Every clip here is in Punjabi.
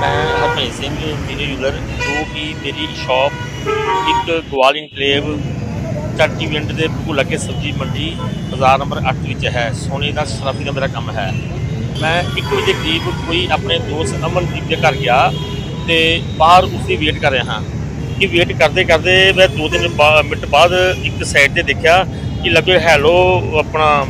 ਮੈਂ ਹਰਭਜਨ ਸਿੰਘ ਮੀਨੀ ਜੂਲਰ ਜੋ ਕਿ ਮੇਰੀ ਸ਼ਾਪ ਇੱਕ ਗਵਾਲ ਇਨਕਲੇਵ ਚਾਟੀ ਵਿੰਡ ਦੇ ਬਿਲਕੁਲ ਕੇ ਸਬਜ਼ੀ ਮੰਡੀ ਬਾਜ਼ਾਰ ਨੰਬਰ 8 ਵਿੱਚ ਹੈ। ਸੋਨੇ ਦਾ ਸਰਾਫੀ ਦਾ ਮੇਰਾ ਕੰਮ ਹੈ। ਮੈਂ ਇੱਕ ਵਜੇ ਕਰੀਬ ਕੋਈ ਆਪਣੇ ਦੋਸਤ ਅਮਨਦੀਪ ਦੇ ਘਰ ਗਿਆ ਤੇ ਬਾਹਰ ਉਸਦੀ ਵੇਟ ਕਰ ਰਿਹਾ ਹਾਂ। ਕਿ ਵੇਟ ਕਰਦੇ ਕਰਦੇ ਮੈਂ ਦੋ ਤਿੰਨ ਬਾ- ਮਿੰਟ ਬਾਅਦ ਇੱਕ ਸਾਈਡ ਤੇ ਦੇਖਿਆ ਕਿ ਲੱਗੇ ਹੈਲੋ ਆਪਣਾ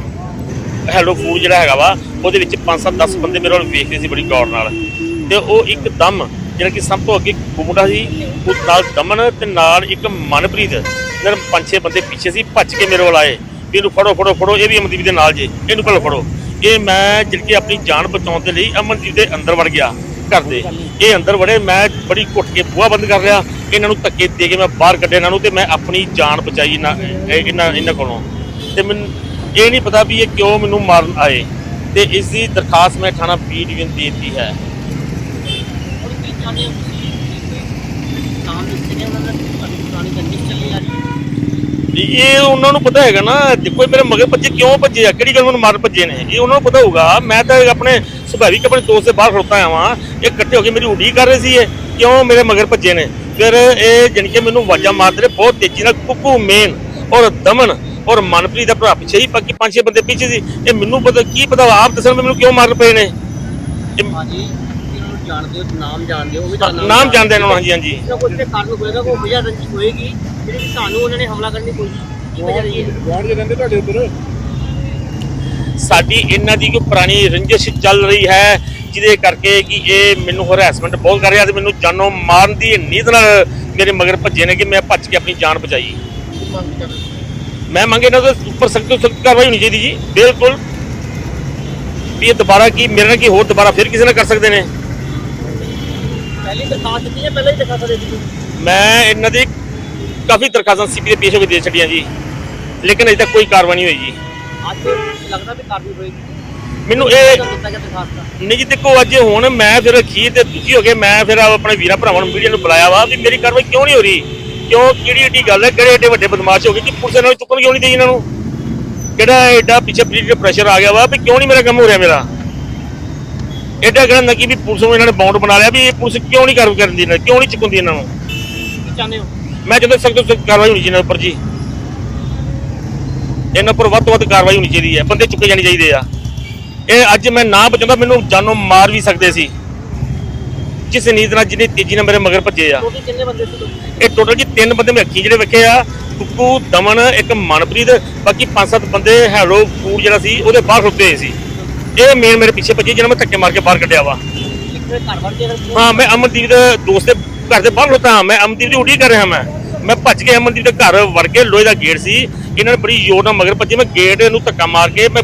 ਹੈਲੋ ਫੂਡ ਜਿਹੜਾ ਹੈਗਾ ਵਾ, ਉਹਦੇ ਵਿੱਚ 5-7 10 ਬੰਦੇ ਮੇਰੇ ਵੱਲ ਵੇਖਦੇ ਸੀ ਬੜੀ ਗੌਰ ਨਾਲ। ਤੇ ਉਹ ਇੱਕ ਦਮ ਜਿਹੜਾ ਕਿ ਸਭ ਤੋਂ ਅੱਗੇ ਮੁੰਡਾ ਸੀ ਉਸ ਨਾਲ ਦਮਨ ਤੇ ਨਾਲ ਇੱਕ ਮਨਪ੍ਰੀਤ ਜਿਹੜੇ ਪੰਜ ਛੇ ਬੰਦੇ ਪਿੱਛੇ ਸੀ, ਭੱਜ ਕੇ ਮੇਰੇ ਕੋਲ ਆਏ, ਵੀ ਇਹਨੂੰ ਫੜੋ ਫੜੋ ਫੜੋ, ਇਹ ਵੀ ਅਮਨਦੀਪ ਦੇ ਨਾਲ ਜੇ, ਇਹਨੂੰ ਪਹਿਲਾਂ ਫੜੋ। ਇਹ ਮੈਂ ਜਿਹੜੀ ਕਿ ਆਪਣੀ ਜਾਨ ਬਚਾਉਣ ਦੇ ਲਈ ਅਮਨਦੀਪ ਦੇ ਅੰਦਰ ਵੜ ਗਿਆ, ਘਰ ਦੇ। ਇਹ ਅੰਦਰ ਵੜੇ, ਮੈਂ ਬੜੀ ਘੁੱਟ ਕੇ ਬੂਹਾ ਬੰਦ ਕਰ ਲਿਆ, ਇਹਨਾਂ ਨੂੰ ਧੱਕੇ ਦੇ ਕੇ ਮੈਂ ਬਾਹਰ ਕੱਢਿਆ ਇਹਨਾਂ ਨੂੰ ਤੇ ਮੈਂ ਆਪਣੀ ਜਾਨ ਬਚਾਈ ਇਹਨਾਂ ਇਹਨਾਂ ਇਹਨਾਂ ਕੋਲੋਂ। ਤੇ ਮੈਨੂੰ ਇਹ ਨਹੀਂ ਪਤਾ ਵੀ ਇਹ ਕਿਉਂ ਮੈਨੂੰ ਮਾਰਨ ਆਏ। ਤੇ ਇਸ ਦੀ ਦਰਖਾਸਤ ਮੈਂ ਥਾਣਾ ਪੀ ਡਿਵੀਜ਼ਨ ਦੇ ਦਿੱਤੀ ਹੈ। ਨੇ ਇਹ ਉਹਨਾਂ ਨੂੰ ਪਤਾ ਹੈਗਾ ਨਾ ਦੇਖੋ ਇਹ ਮੇਰੇ ਮਗਰ ਭੱਜੇ ਕਿਉਂ ਭੱਜੇ ਆ? ਕਿਹੜੀ ਗੱਲ ਮੈਨੂੰ ਮਾਰ ਭੱਜੇ ਨੇ? ਇਹ ਉਹਨਾਂ ਨੂੰ ਪਤਾ ਹੋਊਗਾ। ਮੈਂ ਤਾਂ ਆਪਣੇ ਸੁਭਾਵਿਕ ਆਪਣੇ ਦੋਸਤ ਦੇ ਬਾਹਰ ਖੜੋਤਾ ਆਵਾਂ ਇਹ ਇਕੱਠੇ ਹੋ ਕੇ ਮੇਰੀ ਉਡੀਕ ਕਰ ਰਹੇ ਸੀ ਇਹ। ਕਿਉਂ ਮੇਰੇ ਮਗਰ ਭੱਜੇ ਨੇ? ਫਿਰ ਇਹ ਜਾਣੀ ਕਿ ਮੈਨੂੰ ਆਵਾਜ਼ਾਂ ਮਾਰਦੇ ਨੇ ਬਹੁਤ ਤੇਜ਼ੀ ਨਾਲ ਕੁੱਕੂ ਮੇਨ ਔਰ ਦਮਨ ਔਰ ਮਨਪ੍ਰੀਤ ਦਾ ਭਰਾ ਪਿੱਛੇ ਹੀ ਬਾਕੀ ਪੰਜ ਛੇ ਬੰਦੇ ਪਿੱਛੇ ਸੀ। ਇਹ ਮੈਨੂੰ ਪਤਾ ਕੀ ਪਤਾ ਆਪ ਦੱਸਣ ਮੈਨੂੰ ਕਿਉਂ ਮਾਰ ਪਏ ਨੇ? ਹਾਂਜੀ। ਨੂੰ ਜਾਣਦੇ ਹੋ ਨਾਮ ਜਾਣਦੇ ਹੋ ਉਹ ਵੀ ਤਾਂ ਨਾਮ ਜਾਣਦੇ ਇਹਨਾਂ ਨੂੰ ਹਾਂਜੀ ਹਾਂਜੀ। ਇਹਨਾਂ ਕੋਈ ਤੇ ਕਾਰਨ ਹੋਏਗਾ ਕੋਈ ਵਜ੍ਹਾ ਰੰਜੀ ਹੋਏਗੀ ਜਿਹੜੀ ਕਿ ਤੁਹਾਨੂੰ ਉਹਨਾਂ ਨੇ ਹਮਲਾ ਕਰਨ ਦੀ ਕੋਸ਼ਿਸ਼ ਕੀਤੀ ਵਜ੍ਹਾ ਰਹੀ ਹੈ। ਗਵਾਂਢ ਜੇ ਰਹਿੰਦੇ ਤੁਹਾਡੇ ਉੱਧਰ? ਸਾਡੀ ਇਹਨਾਂ ਦੀ ਕੋਈ ਪੁਰਾਣੀ ਰੰਜਿਸ਼ ਚੱਲ ਰਹੀ ਹੈ ਜਿਹਦੇ ਕਰਕੇ ਕਿ ਇਹ ਮੈਨੂੰ ਹਰੈਸਮੈਂਟ ਬਹੁਤ ਕਰ ਰਿਹਾ ਤੇ ਮੈਨੂੰ ਜਾਨੋਂ ਮਾਰਨ ਦੀ ਨੀਤ ਨਾਲ ਮੇਰੇ ਮਗਰ ਭੱਜੇ ਨੇ ਕਿ ਮੈਂ ਭੱਜ ਕੇ ਆਪਣੀ ਜਾਨ ਬਚਾਈ। ਮੈਂ ਮੰਗੇ ਇਹਨਾਂ ਤੋਂ ਉੱਪਰ ਸਖਤ ਤੋਂ ਸਖਤ ਕਾਰਵਾਈ ਹੋਣੀ ਚਾਹੀਦੀ ਜੀ ਬਿਲਕੁਲ। ਵੀ ਇਹ ਦੁਬਾਰਾ ਕੀ ਮੇਰੇ ਨਾਲ ਕੀ ਹੋਰ ਦੁਬਾਰਾ ਫਿਰ ਕਿਸੇ ਨਾਲ ਕਰ ਸਕਦੇ ਨੇ? ਪਹਿਲੀ ਦਰਖਾਸਤ ਦਿੱਤੀ ਹੈ ਪਹਿਲਾਂ ਹੀ ਦਰਖਾਸਤ ਦੇ ਦਿੱਤੀ? ਮੈਂ ਇਹਨਾਂ ਦੀ ਕਾਫੀ ਦਰਖਾਸਤਾਂ ਸੀਪੀ ਦੇ ਪੇਸ਼ ਹੋ ਕੇ ਦੇ ਛੱਡੀਆਂ ਜੀ। ਲੇਕਿਨ ਅਜੇ ਤੱਕ ਕੋਈ ਕਾਰਵਾਈ ਨਹੀਂ ਹੋਈ ਜੀ। ਅੱਜ ਲੱਗਦਾ ਵੀ ਕਾਰਵਾਈ ਹੋਏਗੀ। ਮੈਨੂੰ ਇਹ ਕਦੋਂ ਦਿੱਤਾ ਗਿਆ ਦਰਖਾਸਤ ਨਹੀਂ ਜੀ ਦੇਖੋ ਅੱਜ ਹੁਣ ਮੈਂ ਫਿਰ ਅਖੀਰ ਤੇ ਦੁਖੀ ਹੋ ਕੇ ਮੈਂ ਫਿਰ ਆਪਣੇ ਵੀਰਾਂ ਭਰਾਵਾਂ ਨੂੰ ਮੀਡੀਆ ਨੂੰ ਬੁਲਾਇਆ ਵਾ ਵੀ ਮੇਰੀ ਕਾਰਵਾਈ ਕਿਉਂ ਨਹੀਂ ਹੋ ਰਹੀ? ਕਿਉਂ ਕਿਹੜੀ ਏਡੀ ਗੱਲ ਹੈ? ਕਿਹੜੇ ਏਡੇ ਵੱਡੇ ਬਦਮਾਸ਼ ਹੋ ਗਏ ਕਿ ਪੁਲਿਸ ਇਹਨਾਂ ਨੂੰ ਚੁੱਕਣ ਕਿਉਂ ਨਹੀਂ ਦੇਈ ਇਹਨਾਂ ਨੂੰ? ਕਿਹੜਾ ਐਡਾ ਪਿੱਛੇ ਪ੍ਰੈਸ਼ਰ ਆ ਗਿਆ ਵਾ ਵੀ ਕਿਉਂ ਨਹੀਂ ਮੇਰਾ ਕੰਮ ਹੋ ਰਿਹਾ ਮੇਰਾ? ਐਡਾ ਕਹਿੰਦਾ ਕਿ ਵੀ ਪੁਲਿਸ ਨੂੰ ਇਹਨਾਂ ਨੇ ਬਾਉਂਡ ਬਣਾ ਲਿਆ ਵੀ ਇਹ ਪੁਲਿਸ ਕਿਉਂ ਨਹੀਂ ਕਾਰਵਾਈ ਕਰਦੀ ਇਹਨਾਂ ਕਿਉਂ ਨਹੀਂ ਚੁੱਕਦੀ ਇਹਨਾਂ ਨੂੰ? ਕੀ ਚਾਹੁੰਦੇ ਹੋ? ਮੈਂ ਜਦੋਂ ਸਖਤ ਕਾਰਵਾਈ ਹੋਣੀ ਚਾਹੀਦੀ ਇਹਨਾਂ ਉੱਪਰ ਜੀ। ਇਹਨਾਂ ਉੱਪਰ ਵੱਧ ਤੋਂ ਵੱਧ ਕਾਰਵਾਈ ਹੋਣੀ ਚਾਹੀਦੀ ਹੈ। ਬੰਦੇ ਚੁੱਕੇ ਜਾਣੇ ਚਾਹੀਦੇ ਆ। ਇਹ ਅੱਜ ਮੈਂ ਨਾ ਬਚਾਉਂਦਾ ਮੈਨੂੰ ਜਾਨੋਂ ਮਾਰ ਵੀ ਸਕਦੇ ਸੀ। ਜਿਸ ਨੀਤ ਨਾਲ ਜਿੰਨੀ ਤੇਜ਼ੀ ਨਾਲ ਮੇਰੇ ਮਗਰ ਭੱਜੇ ਆ। ਟੋਟਲ ਕਿੰਨੇ ਬੰਦੇ ਸੀ? ਤੁਸੀਂ? ਇਹ ਟੋਟਲ ਜੀ ਤਿੰਨ ਬੰਦੇ ਮੈਂ ਅੱਖੀ ਜਿਹੜੇ ਵੇਖੇ ਆ। ਕੁੱਕੂ ਦਮਨ ਇੱਕ ਮਨਪ੍ਰੀਤ ਬਾਕੀ ਪੰਜ ਸੱਤ ਬੰਦੇ ਹੈਲੋ ਫੂਡ ਜਿਹੜਾ ਸੀ ਉਹਦੇ ਬਾਹਰ ਖੁੱਤੇ ਸੀ। ਇਹ ਮੇਨ ਮੇਰੇ ਪਿੱਛੇ ਭੱਜੇ ਜਿਹਨਾਂ ਮੈਂ ਧੱਕੇ ਮਾਰ ਕੇ ਬਾਹਰ ਕੱਢਿਆ ਵਾ। ਹਾਂ ਮੈਂ ਅਮਨਦੀਪ ਦੇ ਦੋਸਤ ਦੇ ਘਰ ਦੇ ਬਾਹਰ ਖਲੋਤਾ। ਹਾਂ ਮੈਂ ਅਮਨਦੀਪ ਦੀ ਉਡੀਕ ਕਰ ਰਿਹਾ ਮੈਂ। ਮੈਂ ਭੱਜ ਕੇ ਅਮਨਦੀਪ ਦੇ ਘਰ ਵੜ ਕੇ ਲੋਹੇ ਦਾ ਗੇਟ ਸੀ। ਇਹਨਾਂ ਨੇ ਬੜੀ ਜ਼ੋਰ ਨਾਲ ਮਗਰ ਭੱਜੇ। ਮੈਂ ਗੇਟ ਨੂੰ ਧੱਕਾ ਮਾਰ ਕੇ ਮੈਂ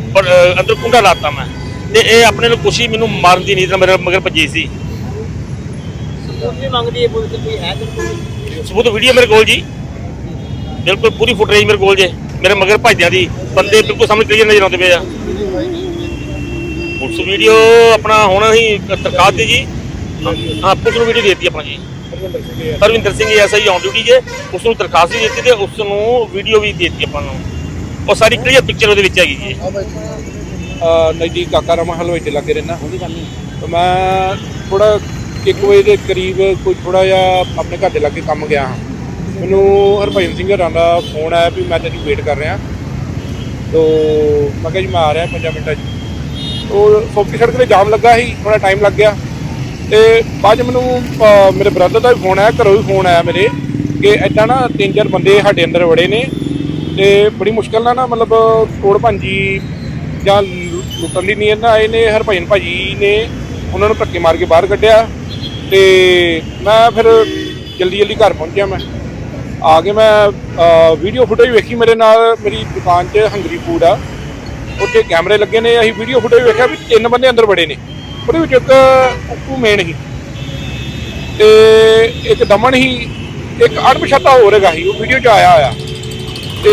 ਅੰਦਰ ਕੁੰਡਾ ਲਾਤਾ ਮੈਂ। ਤੇ ਇਹ ਆਪਣੇ ਨੂੰ ਕੋਸ਼ਿਸ਼ ਮੈਨੂੰ ਮਾਰਨ ਦੀ ਨੀਤ ਨਾਲ ਮੇਰੇ ਮਗਰ ਭੱਜੀ ਸੀ। ਸਬੂਤ ਵੀਡੀਓ ਮੇਰੇ ਕੋਲ ਜੀ। ਬਿਲਕੁਲ ਪੂਰੀ ਫੁਟੇਜ ਮੇਰੇ ਕੋਲ ਜੇ। ਮੇਰੇ ਮਗਰ ਭੱਜਦਿਆਂ ਦੀ ਬੰਦੇ ਬਿਲਕੁਲ ਸਾਹਮਣੇ ਕਲੀਅਰ ਨਜ਼ਰ ਆਉਂਦੇ ਪਏ ਆ। ਪੁਲਿਸ ਵੀਡੀਓ ਆਪਣਾ ਹੁਣ ਅਸੀਂ ਤਰਕਾਤ ਦੀ ਜੀ। ਹਾਂ ਪੁਲਿਸ ਨੂੰ ਵੀਡੀਓ ਦੇਤੀ ਆਪਣਾ ਜੀ। Parvinder Singh S I on duty ਜੇ ਉਸ ਨੂੰ ਦਰਖਾਸਤ ਵੀ ਦਿੱਤੀ ਤੇ ਉਸ ਨੂੰ ਵੀਡੀਓ ਵੀ ਦੇ ਦਿੱਤੀ ਆਪਾਂ ਨੂੰ। ਉਹ ਸਾਰੀ ਕਲੀਅਰ ਪਿਕਚਰ ਉਹਦੇ ਵਿੱਚ ਹੈਗੀ ਜੀ। ਨਜ਼ਦੀਕ ਕਾਕਾ ਰਮਾ ਹਲਵਾਈ ਤੇ ਲੱਗੇ ਰਹਿਣਾ ਤੇ ਮੈਂ ਥੋੜਾ 1 ਵਜੇ ਦੇ ਕਰੀਬ ਕੋਈ ਥੋੜਾ ਜਿਹਾ ਆਪਣੇ ਘਰ ਦੇ ਲਾਗੇ ਕੰਮ ਗਿਆ ਹਾਂ। ਮੈਨੂੰ ਹਰਭਜਨ ਸਿੰਘ ਹਰਾਂ ਦਾ ਫੋਨ ਆਇਆ ਵੀ ਮੈਂ ਤੇਰੀ ਵੇਟ ਕਰ ਰਿਹਾ। ਤੋ ਮੈਂ ਕਿਹਾ ਜੀ ਮੈਂ ਆ ਰਿਹਾ 5 ਮਿੰਟਾਂ 'ਚ। ਉਹ ਸੋਪੀ ਸੜਕ ਤੇ ਜਾਮ ਲੱਗਾ ਸੀ ਥੋੜਾ ਟਾਈਮ ਲੱਗ ਗਿਆ। ਤੇ ਬਾਅਦ 'ਚ ਮੈਨੂੰ ਮੇਰੇ ਬ੍ਰਦਰ ਦਾ ਵੀ ਫੋਨ ਆਇਆ, ਘਰੋਂ ਵੀ ਫੋਨ ਆਇਆ ਮੇਰੇ, ਕਿ ਐਦਾਂ ਨਾ ਤਿੰਨ ਚਾਰ ਬੰਦੇ ਸਾਡੇ ਅੰਦਰ ਵੜੇ ਨੇ। ਤੇ ਬੜੀ ਮੁਸ਼ਕਲ ਨਾਲ ਨਾ, ਮਤਲਬ, ਤੋੜ ਭੰਜੀ ਜਾਂ ਲੁੱਟਣ ਦੀ ਨੀਅਤ ਨਾਲ ਆਏ ਨੇ, ਹਰਭਜਨ ਭਾਜੀ ਨੇ ਉਹਨਾਂ ਨੂੰ ਧੱਕੇ ਮਾਰ ਕੇ ਬਾਹਰ ਕੱਢਿਆ। ਤੇ ਮੈਂ ਫਿਰ ਜਲਦੀ ਜਲਦੀ ਘਰ ਪਹੁੰਚਿਆ ਮੈਂ। ਆ ਕੇ ਮੈਂ ਵੀਡੀਓ ਫੁਟੇਜ ਵੇਖੀ ਮੇਰੇ ਨਾਲ, ਮੇਰੀ ਦੁਕਾਨ 'ਚ ਹੰਗਰੀ ਫੂਡ ਆ। ਉੱਥੇ ਕੈਮਰੇ ਲੱਗੇ ਨੇ ਅਸੀਂ ਵੀਡੀਓ ਫੁਟੇਜ ਵੇਖਿਆ ਵੀ ਤਿੰਨ ਬੰਦੇ ਅੰਦਰ ਵੜੇ ਨੇ। ਉਹਦੇ ਵਿੱਚ ਇੱਕ ਉੱਪੂ ਮੇਨ ਸੀ। ਤੇ ਇੱਕ ਦਮਨ ਹੀ ਇੱਕ ਅਣਪਛਾਤਾ ਹੋਰ ਹੈਗਾ ਸੀ ਉਹ ਵੀਡੀਓ 'ਚ ਆਇਆ ਹੋਇਆ। ਤੇ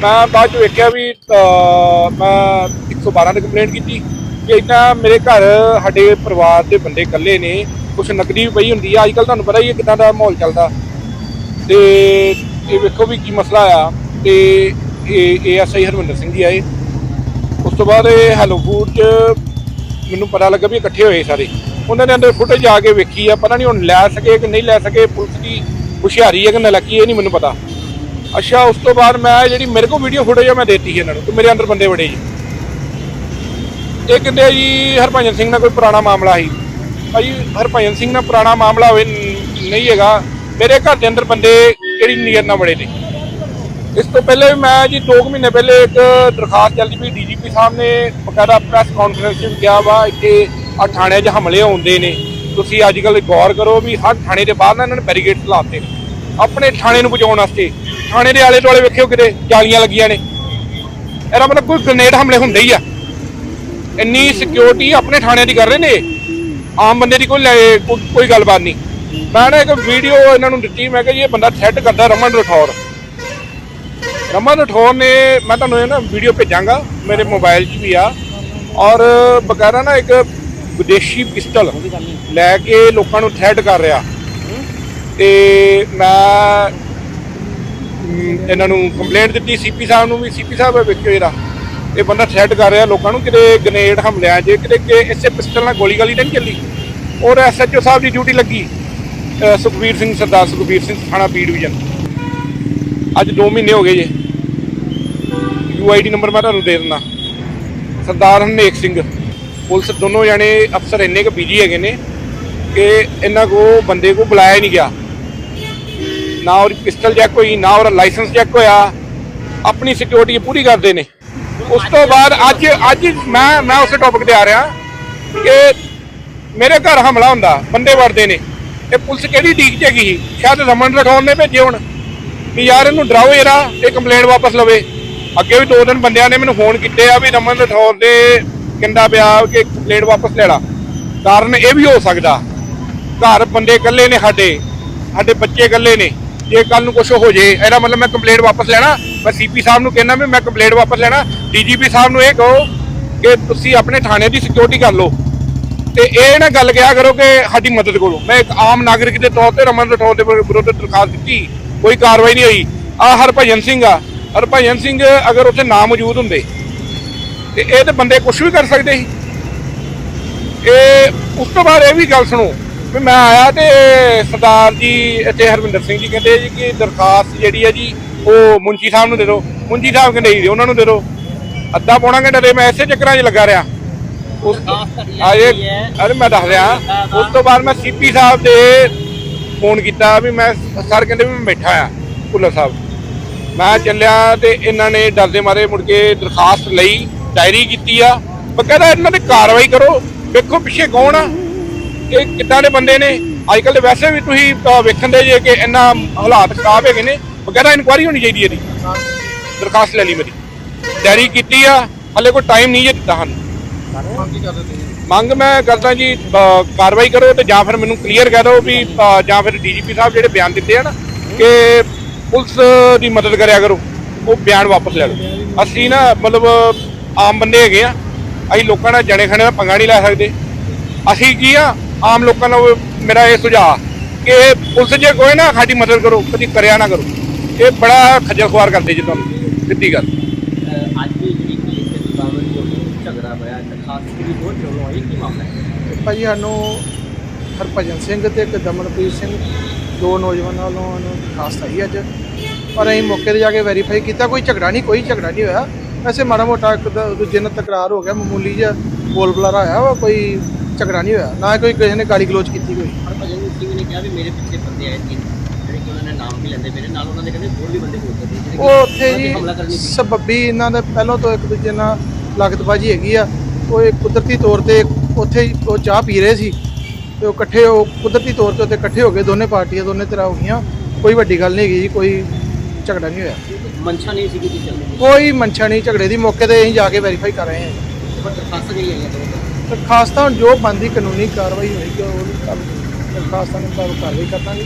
ਮੈਂ ਬਾਅਦ 'ਚ ਵੇਖਿਆ ਵੀ ਅਹ, ਮੈਂ 112 ਤੇ ਕੰਪਲੇਂਟ ਕੀਤੀ ਕਿ ਇਦਾਂ ਮੇਰੇ ਘਰ ਸਾਡੇ ਪਰਿਵਾਰ ਦੇ ਬੰਦੇ ਇਕੱਲੇ ਨੇ ਕੁਛ ਨਕਦੀ ਵੀ ਪਈ ਹੁੰਦੀ ਆ। ਅੱਜ ਕੱਲ ਤੁਹਾਨੂੰ ਪਤਾ ਹੀ ਹੈ ਕਿਦਾਂ ਦਾ ਮਾਹੌਲ ਚੱਲਦਾ। ਤੇ ਇਹ ਵੇਖੋ ਵੀ ਕੀ ਮਸਲਾ ਆ। ਤੇ ਏਐਸਆਈ ਹਰਮਿੰਦਰ ਸਿੰਘ ਜੀ ਆਏ। ਉਸ ਤੋਂ ਬਾਅਦ ਇਹ ਹੈਲੋ ਫੂਡ ਚ ਮੈਨੂੰ ਪਤਾ ਲੱਗਾ ਵੀ ਇਕੱਠੇ ਹੋਏ ਸਾਰੇ। ਉਹਨਾਂ ਨੇ ਅੰਦਰ ਫੁਟੇਜ ਆ ਕੇ ਵੇਖੀ ਆ, ਪਤਾ ਨਹੀਂ ਹੁਣ ਲੈ ਸਕੇ ਕਿ ਨਹੀਂ ਲੈ ਸਕੇ, ਪੁਲਿਸ ਦੀ ਹੁਸ਼ਿਆਰੀ ਹੈ ਕਿ ਨਲਾਇਕੀ ਇਹ ਨਹੀਂ ਮੈਨੂੰ ਪਤਾ। ਅੱਛਾ, ਉਸ ਤੋਂ ਬਾਅਦ ਮੈਂ ਜਿਹੜੀ ਮੇਰੇ ਕੋਲ ਵੀਡੀਓ ਫੁਟੇਜ ਆ, ਮੈਂ ਦੇਤੀ ਸੀ ਇਹਨਾਂ ਨੂੰ, ਤੇ ਮੇਰੇ ਅੰਦਰ ਬੰਦੇ ਵੜੇ ਜੀ। ਇਹ ਕਹਿੰਦੇ ਜੀ, ਹਰਭਜਨ ਸਿੰਘ ਨਾਲ ਕੋਈ ਪੁਰਾਣਾ ਮਾਮਲਾ ਸੀ। ਭਾਈ, ਹਰਭਜਨ ਸਿੰਘ ਨਾਲ ਪੁਰਾਣਾ ਮਾਮਲਾ ਹੋਵੇ ਨਹੀਂ ਹੈਗਾ। ਮੇਰੇ ਘਰ ਦੇ ਅੰਦਰ ਬੰਦੇ ਕਿਹੜੀ ਨੀਅਤ ਨਾਲ ਬੜੇ ਨੇ? ਇਸ ਤੋਂ ਪਹਿਲੇ ਵੀ ਮੈਂ ਜੀ 2 ਮਹੀਨੇ ਪਹਿਲੇ ਇੱਕ ਦਰਖਾਸਤ ਚੱਲਦੀ ਪਈ ਡੀਜੀਪੀ ਸਾਹਿਬ ਨੇ ਬਕਾਇਦਾ ਪ੍ਰੈਸ ਕਾਨਫਰੰਸ 'ਚ ਕਿਹਾ ਵਾ ਇੱਥੇ ਆ ਥਾਣਿਆਂ 'ਚ ਹਮਲੇ ਹੁੰਦੇ ਨੇ। ਤੁਸੀਂ ਅੱਜ ਕੱਲ੍ਹ ਗੌਰ ਕਰੋ ਵੀ ਹਰ ਥਾਣੇ ਦੇ ਬਾਹਰ ਨਾ ਇਹਨਾਂ ਨੇ ਬੈਰੀਗੇਡਸ ਲਾਤੇ ਆਪਣੇ ਥਾਣੇ ਨੂੰ ਬਚਾਉਣ ਵਾਸਤੇ। ਥਾਣੇ ਦੇ ਆਲੇ ਦੁਆਲੇ ਵੇਖਿਓ ਕਿਤੇ ਜਾਲੀਆਂ ਲੱਗੀਆਂ ਨੇ। ਇਹਦਾ ਮਤਲਬ ਕੋਈ ਗ੍ਰਨੇਡ ਹਮਲੇ ਹੁੰਦੇ ਹੀ ਆ। ਇੰਨੀ ਸਿਕਿਉਰਿਟੀ ਆਪਣੇ ਥਾਣਿਆਂ ਦੀ ਕਰ ਰਹੇ ਨੇ। ਆਮ ਬੰਦੇ ਦੀ ਕੋਈ ਲੈ- ਕੋਈ ਕੋਈ ਗੱਲਬਾਤ ਨਹੀਂ। ਮੈਂ ਨਾ ਇੱਕ ਵੀਡੀਓ ਇਹਨਾਂ ਨੂੰ ਦਿੱਤੀ। ਮੈਂ ਕਿਹਾ ਜੀ ਇਹ ਬੰਦਾ ਥ੍ਰੈਟ ਕਰਦਾ ਰਮਨ ਰਠੌਰ। ਰਮਨ ਰਠੌਰ ਨੇ ਮੈਂ ਤੁਹਾਨੂੰ ਇਹ ਨਾ ਵੀਡੀਓ ਭੇਜਾਂਗਾ ਮੇਰੇ ਮੋਬਾਈਲ 'ਚ ਵੀ ਆ। ਔਰ ਬਕਾਇਦਾ ਨਾ ਇੱਕ ਵਿਦੇਸ਼ੀ ਪਿਸਟਲ ਲੈ ਕੇ ਲੋਕਾਂ ਨੂੰ ਥ੍ਰੈਟ ਕਰ ਰਿਹਾ। ਤੇ ਮੈਂ ਇਹਨਾਂ ਨੂੰ ਕੰਪਲੇਂਟ ਦਿੱਤੀ ਸੀਪੀ ਸਾਹਿਬ ਨੂੰ ਵੀ ਸੀਪੀ ਸਾਹਿਬ ਵੇਖਿਓ ਇਹਦਾ ਇਹ ਬੰਦਾ ਥ੍ਰੈਟ ਕਰ ਰਿਹਾ ਲੋਕਾਂ ਨੂੰ ਕਿਤੇ ਗ੍ਰੇਨੇਡ ਹਮਲਿਆਂ 'ਚ ਕਿਤੇ ਕਿ ਇਸੇ ਪਿਸਟਲ ਨਾਲ ਗੋਲੀ ਗਾਲੀ ਨਹੀਂ ਚੱਲੀ? ਔਰ ਐਸਐਚਓ ਸਾਹਿਬ ਦੀ ਡਿਊਟੀ ਲੱਗੀ। ਅ, ਸੁਖਬੀਰ ਸਿੰਘ ਸਰਦਾਰ ਸੁਖਬੀਰ ਸਿੰਘ ਥਾਣਾ ਬੀ ਡਿਵੀਜ਼ਨ ਅੱਜ 2 ਮਹੀਨੇ ਹੋ ਗਏ ਜੇ। ਯੂਆਈਡੀ ਨੰਬਰ ਮੈਂ ਤੁਹਾਨੂੰ ਦੇ ਦਿੰਦਾ। ਸਰਦਾਰ ਹਰਨੇਕ ਸਿੰਘ। ਪੁਲਿਸ ਦੋਨੋਂ ਜਾਣੇ ਅਫਸਰ ਇੰਨੇ ਕੁ ਬਿਜ਼ੀ ਹੈਗੇ ਨੇ ਕਿ ਇਹਨਾਂ ਕੋ ਬੰਦੇ ਕੋ ਬੁਲਾਇਆ ਹੀ ਨਹੀਂ ਗਿਆ। ਨਾ ਉਹਦੀ ਪਿਸਟਲ ਚੈੱਕ ਹੋਈ, ਨਾ ਉਹਦਾ ਲਾਇਸੈਂਸ ਚੈੱਕ ਹੋਇਆ। ਆਪਣੀ ਸਿਕਿਉਰਿਟੀ ਪੂਰੀ ਕਰਦੇ ਨੇ। ਉਸ ਤੋਂ ਬਾਅਦ ਅੱਜ ਅੱਜ ਮੈਂ ਮੈਂ ਉਸੇ ਟੌਪਿਕ ਤੇ ਆ ਰਿਹਾ ਕਿ ਮੇਰੇ ਘਰ ਹਮਲਾ ਹੁੰਦਾ, ਬੰਦੇ ਵੜਦੇ ਨੇ। ਇਹ ਪੁਲਿਸ ਕਿਹੜੀ ਡੀਕ ਚ ਹੈਗੀ ਸੀ? ਸ਼ਾਇਦ ਰਮਨ ਰਠੌਰ ਨੇ ਭੇਜੇ ਹੁਣ। ਵੀ ਯਾਰ ਇਹਨੂੰ ਡਰਾਓ ਯਾਰਾ ਇਹ ਕੰਪਲੇਂਟ ਵਾਪਸ ਲਵੇ। ਅੱਗੇ ਵੀ ਦੋ ਦਿਨ ਬੰਦਿਆਂ ਨੇ ਮੈਨੂੰ ਫੋਨ ਕੀਤੇ ਆ ਵੀ ਰਮਨ ਰਠੌਰ ਦੇ ਕਹਿੰਦਾ ਪਿਆ ਕਿ ਕੰਪਲੇਂਟ ਵਾਪਸ ਲੈ ਲਾ ਕਾਰਨ ਇਹ ਵੀ ਹੋ ਸਕਦਾ। ਘਰ ਬੰਦੇ ਇਕੱਲੇ ਨੇ ਸਾਡੇ ਸਾਡੇ ਬੱਚੇ ਇਕੱਲੇ ਨੇ। ਜੇ ਕੱਲ ਨੂੰ ਕੁਝ ਹੋ ਜੇ, ਇਹਦਾ ਮਤਲਬ ਮੈਂ ਕੰਪਲੇਂਟ ਵਾਪਸ ਲੈਣਾ। ਮੈਂ ਸੀਪੀ ਸਾਹਿਬ ਨੂੰ ਕਹਿਣਾ ਵੀ ਮੈਂ ਕੰਪਲੇਂਟ ਵਾਪਸ ਲੈਣਾ। ਡੀਜੀਪੀ ਸਾਹਿਬ ਨੂੰ ਇਹ ਕਹੋ ਕਿ ਤੁਸੀਂ ਆਪਣੇ ਥਾਣੇ ਦੀ ਸਿਕਿਉਰਿਟੀ ਕਰ ਲਓ। ਤੇ ਇਹ ਨਾ ਗੱਲ ਕਿਹਾ ਕਰੋ ਕਿ ਸਾਡੀ ਮਦਦ ਕਰੋ। ਮੈਂ ਇੱਕ ਆਮ ਨਾਗਰਿਕ ਦੇ ਤੌਰ ਤੇ ਰਮਨ ਰਠੌਰ ਦੇ ਵਿਰੁੱਧ ਦਰਖਾਸਤ ਦਿੱਤੀ। ਕੋਈ ਕਾਰਵਾਈ ਨਹੀਂ ਹੋਈ। ਆ ਹਰਭਜਨ ਸਿੰਘ ਆ। ਹਰਭਜਨ ਸਿੰਘ ਅਗਰ ਉੱਥੇ ਨਾ ਮੌਜੂਦ ਹੁੰਦੇ ਤੇ ਇਹ ਤੇ ਬੰਦੇ ਕੁਝ ਵੀ ਕਰ ਸਕਦੇ ਸੀ। ਇਹ ਉਸ ਤੋਂ ਬਾਅਦ ਇਹ ਵੀ ਗੱਲ ਸੁਣੋ ਵੀ ਮੈਂ ਆਇਆ ਤੇ ਸਰਦਾਰ ਜੀ ਇੱਥੇ ਹਰਵਿੰਦਰ ਸਿੰਘ ਜੀ ਕਹਿੰਦੇ ਜੀ ਕਿ ਦਰਖਾਸਤ ਜਿਹੜੀ ਹੈ ਜੀ ਉਹ ਮੁੰਚੀ ਸਾਹਿਬ ਨੂੰ ਦੇ ਦਿਓ। ਮੁੰਚੀ ਸਾਹਿਬ ਕਹਿੰਦੇ ਜੀ ਉਹਨਾਂ ਨੂੰ ਦੇ ਦਿਓ। ਅੱਧਾ ਪੌਣਾ ਘੰਟਾ ਤੇ ਮੈਂ ਇਸੇ ਚੱਕਰਾਂ 'ਚ ਲੱਗਾ ਰਿਹਾ। ਉਸ ਦਰਖਾਸਤ ਤੁਹਾਡੀ ਆ ਜਿਹੜੀ ਇਹ ਹੈ। ਅਰੇ ਮੈਂ ਦੱਸ ਰਿਹਾ। ਉਸ ਤੋਂ ਬਾਅਦ ਮੈਂ ਸੀਪੀ ਸਾਹਿਬ ਦੇ ਫੋਨ ਕੀਤਾ ਵੀ ਮੈਂ ਸਰ ਕਹਿੰਦੇ ਵੀ ਮੈਂ ਬੈਠਾ ਆ ਭੁੱਲਰ ਸਾਹਿਬ। ਮੈਂ ਚੱਲਿਆ ਤੇ ਇਹਨਾਂ ਨੇ ਡਰਦੇ ਮਾਰੇ ਮੁੜ ਕੇ ਦਰਖਾਸਤ ਲਈ, ਡਾਇਰੀ ਕੀਤੀ ਆ। ਬਕਾਇਦਾ ਇਹਨਾਂ ਤੇ ਕਾਰਵਾਈ ਕਰੋ, ਵੇਖੋ ਪਿੱਛੇ ਕੌਣ ਆ ਇਹ ਕਿੱਦਾਂ ਦੇ ਬੰਦੇ ਨੇ। ਅੱਜ ਕੱਲ੍ਹ ਵੈਸੇ ਵੀ ਤੁਸੀਂ ਵੇਖਣ ਦੇ ਜੇ ਕਿ ਇੰਨਾ ਹਾਲਾਤ ਖਰਾਬ ਹੈਗੇ ਨੇ ਬਕਾਇਦਾ ਇਨਕੁਆਰੀ ਹੋਣੀ ਚਾਹੀਦੀ ਇਹਦੀ। ਦਰਖਾਸਤ ਲੈ ਲਈ ਮੇਰੀ। ਡਾਇਰੀ ਕੀਤੀ ਆ, ਹਲੇ ਕੋਈ ਟਾਈਮ ਨਹੀਂ ਜੇ ਦਿੱਤਾ ਸਾਨੂੰ। ਮੰਗ ਮੈਂ ਕਰਦਾ ਜੀ ਕਾਰਵਾਈ ਕਰੋ ਤੇ ਜਾਂ ਫਿਰ ਮੈਨੂੰ ਕਲੀਅਰ ਕਹਿ ਦਿਓ ਵੀ ਜਾਂ ਫਿਰ ਡੀਜੀਪੀ ਸਾਹਿਬ ਜਿਹੜੇ ਬਿਆਨ ਦਿੱਤੇ ਆ ਨਾ, ਕਿ ਪੁਲਿਸ ਦੀ ਮਦਦ ਕਰਿਆ ਕਰੋ ਉਹ ਬਿਆਨ ਵਾਪਸ ਲੈ ਲਓ। ਅਸੀਂ ਨਾ ਮਤਲਬ ਆਮ ਬੰਦੇ ਹੈਗੇ ਆ ਅਸੀਂ ਲੋਕਾਂ ਨਾਲ ਜਣੇ ਖਣੇ ਦਾ ਪੰਗਾ ਨਹੀਂ ਲੈ ਸਕਦੇ। ਅਸੀਂ ਕੀ ਆ ਆਮ ਲੋਕਾਂ ਨਾਲ ਮੇਰਾ ਇਹ ਸੁਝਾਅ ਕਿ ਪੁਲਿਸ ਜੇ ਕੋਈ ਨਾ ਸਾਡੀ ਮਦਦ ਕਰੋ ਕਦੀ ਕਰਿਆ ਨਾ ਕਰੋ। ਇਹ ਬੜਾ ਖੱਜਲ ਖੁਆਰ ਕਰਦੇ ਜੀ ਤੁਹਾਨੂੰ ਸਿੱਧੀ ਗੱਲ। ਅੱਜ ਦੀ ਜਿਹੜੀ ਪੁਲਿਸ ਦੇ ਮੁਕਾਬਲੇ ਜੋ ਝਗੜਾ ਹੋਇਆ ਦਰਖਾਸਤ ਦੀ ਬਹੁਤ ਪ੍ਰੋਬਲਮ ਹੋਈ ਕੀ ਮਾਮਲਾ ਹੈ? ਭਾਜੀ ਸਾਨੂੰ ਹਰਭਜਨ ਸਿੰਘ ਤੇ ਇੱਕ ਦਮਨਪ੍ਰੀਤ ਸਿੰਘ ਦੋ ਨੌਜਵਾਨਾਂ ਵੱਲੋਂ ਨੂੰ ਦਰਖਾਸਤ ਆਈ ਅੱਜ। ਪਰ ਅਸੀਂ ਮੌਕੇ ਤੇ ਜਾ ਕੇ ਵੈਰੀਫਾਈ ਕੀਤਾ ਕੋਈ ਝਗੜਾ ਨਹੀਂ ਕੋਈ ਝਗੜਾ ਨਹੀਂ ਹੋਇਆ। ਵੈਸੇ ਮਾੜਾ ਮੋਟਾ ਇੱਕ ਦ- ਦੂਜੇ ਨਾਲ ਤਕਰਾਰ ਹੋ ਗਿਆ ਮਾਮੂਲੀ ਜਿਹਾ ਬੋਲ ਬੁਲਾਰਾ ਹੋਇਆ ਵਾ ਕੋਈ ਝਗੜਾ ਨਹੀਂ ਹੋਇਆ। ਨਾ ਕੋਈ ਕਿਸੇ ਨੇ ਗਾਲੀ ਗਲੋਚ ਕੀਤੀ ਕੋਈ। ਹਰਭਜਨ ਸਿੰਘ ਨੇ ਕਿਹਾ ਵੀ ਮੇਰੇ ਪਿੱਛੇ ਬੰਦੇ ਆਏ ਸੀ ਜਿਹੜੇ ਕਿ ਉਹਨਾਂ ਨੇ ਨਾਮ ਵੀ ਲੈਂਦੇ ਮੇਰੇ ਨਾਲ ਉਹਨਾਂ ਦੇ ਕਹਿੰਦੇ ਹੋਰ ਵੀ ਬੰਦੇ ਹੋ ਸਕਦੇ ਜਿਹੜੇ ਕਿ ਉਹ ਉੱਥੇ ਉਹਨਾਂ ਤੇ ਹਮਲਾ ਕਰਨੀ ਜੀ ਸੀ। ਸਬੱਬੀ ਇਹਨਾਂ ਦੇ ਪਹਿਲਾਂ ਤੋਂ ਇੱਕ ਦੂਜੇ ਨਾਲ ਲਗਤਬਾਜੀ ਹੈਗੀ ਆ। ਉਹ ਇੱਕ ਕੁਦਰਤੀ ਤੌਰ ਤੇ ਉੱਥੇ ਹੀ ਉਹ ਚਾਹ ਪੀ ਰਹੇ ਸੀ। ਤੇ ਉਹ ਇਕੱਠੇ ਉਹ ਕੁਦਰਤੀ ਤੌਰ ਤੇ ਉੱਥੇ ਇਕੱਠੇ ਹੋ ਗਏ ਦੋਨੇ ਪਾਰਟੀਆਂ ਦੋਨੇ ਤਰ੍ਹਾਂ ਹੋ ਗਈਆਂ। ਕੋਈ ਵੱਡੀ ਗੱਲ ਨਹੀਂ ਹੈਗੀ ਜੀ ਕੋਈ ਝਗੜਾ ਨਹੀਂ ਹੋਇਆ। ਮਨਸ਼ਾ ਨਹੀਂ ਸੀ ਕਿ ਚੱਲਦੀ ਕੋਈ ਮੰਛਾ ਨਹੀਂ ਝਗੜੇ ਦੀ ਮੌਕੇ ਤੇ ਅਸੀਂ ਜਾ ਕੇ ਵੈਰੀਫਾਈ ਕਰ ਰਹੇ ਹਾਂ ਪਰ ਦਰਖਾਸਤ ਜਿਹੜੀ ਆਈ ਹੈ ਦੋਨੋਂ ਤੇ ਖਾਸ ਤਾਂ ਜੋ ਬੰਦੀ ਕਾਨੂੰਨੀ ਕਾਰਵਾਈ ਹੋਏਗੀ ਉਹ ਦਰਖਾਸਤਾਂ ਨੂੰ ਕਾਰਵਾਈ ਕਰਾਂਗੇ